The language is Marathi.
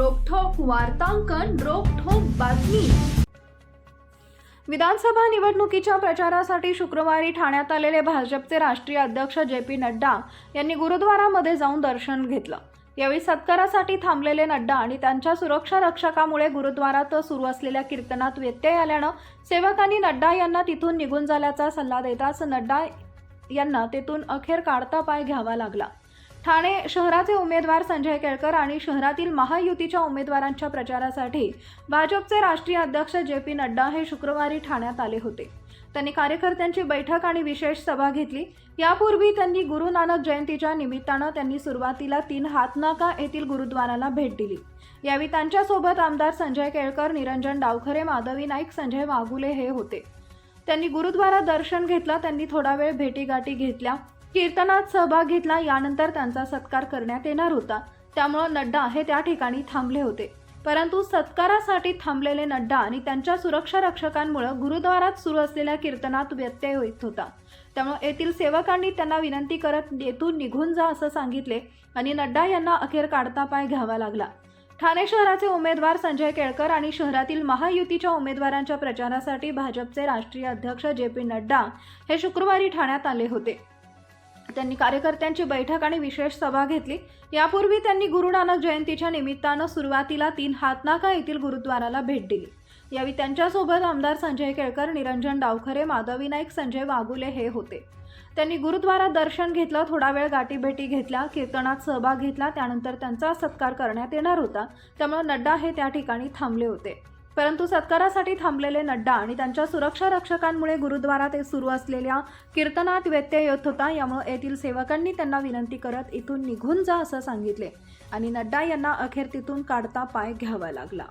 वार्तांकन रोखोक बातमी. विधानसभा निवडणुकीच्या प्रचारासाठी शुक्रवारी ठाण्यात आलेले भाजपचे राष्ट्रीय अध्यक्ष जे पी नड्डा यांनी गुरुद्वारामध्ये जाऊन दर्शन घेतलं. यावेळी सत्कारासाठी थांबलेले नड्डा आणि त्यांच्या सुरक्षा रक्षकामुळे गुरुद्वारात सुरू असलेल्या कीर्तनात व्यत्यय आल्यानं सेवकांनी नड्डा यांना तिथून निघून झाल्याचा सल्ला देताच नड्डा यांना तेथून अखेर काढता पाय घ्यावा लागला. ठाणे शहराचे उमेदवार संजय केळकर आणि शहरातील महायुतीच्या उमेदवारांच्या प्रचारासाठी भाजपचे राष्ट्रीय अध्यक्ष जे पी नड्डा हे शुक्रवारी ठाण्यात आले होते. त्यांनी कार्यकर्त्यांची बैठक आणि विशेष सभा घेतली. यापूर्वी त्यांनी गुरु नानक जयंतीच्या निमित्तानं त्यांनी सुरुवातीला तीन हातनाका येथील गुरुद्वाराला भेट दिली. यावेळी त्यांच्यासोबत आमदार संजय केळकर निरंजन डावखरे माधवी नाईक संजय वाघुले हे होते. त्यांनी गुरुद्वारा दर्शन घेतलं. त्यांनी थोडा वेळ भेटीगाठी घेतल्या. कीर्तनात सहभाग घेतला यानंतर त्यांचा सत्कार करण्यात येणार होता. त्यामुळं नड्डा हे त्या ठिकाणी थांबले होते. परंतु सत्कारासाठी थांबलेले नड्डा आणि त्यांच्या सुरक्षा रक्षकांमुळे गुरुद्वारात सुरू असलेल्या कीर्तनात व्यत्यय येत होता. त्यामुळे येथील सेवकांनी त्यांना विनंती करत येथून निघून जा असं सांगितले आणि नड्डा यांना अखेर काढता पाय घ्यावा लागला. ठाणे शहराचे उमेदवार संजय केळकर आणि शहरातील महायुतीच्या उमेदवारांच्या प्रचारासाठी भाजपचे राष्ट्रीय अध्यक्ष जे पी नड्डा हे शुक्रवारी ठाण्यात आले होते. त्यांनी कार्यकर्त्यांची बैठक आणि विशेष सभा घेतली. यापूर्वी त्यांनी गुरु नानक जयंतीच्या निमित्तानं सुरुवातीला तीन हातनाका येथील गुरुद्वाराला भेट दिली. यावेळी त्यांच्यासोबत आमदार संजय केळकर निरंजन डावखरे माधवी नाईक संजय वाघुले हे होते. त्यांनी गुरुद्वारात दर्शन घेतलं थोडा वेळ गाठीभेटी घेतल्या कीर्तनात सहभाग घेतला त्यानंतर त्यांचा सत्कार करण्यात येणार होता. त्यामुळे नड्डा हे त्या ठिकाणी थांबले होते. परंतु सत्कारासाठी थांबलेले नड्डा आणि त्यांच्या सुरक्षा रक्षकांमुळे गुरुद्वारात ते सुरू असलेल्या कीर्तनात व्यत्यय येत होता. यामुळे येथील सेवकांनी त्यांना विनंती करत इथून निघून जा असं सांगितले आणि नड्डा यांना अखेर तिथून काढता पाय घ्यावा लागला.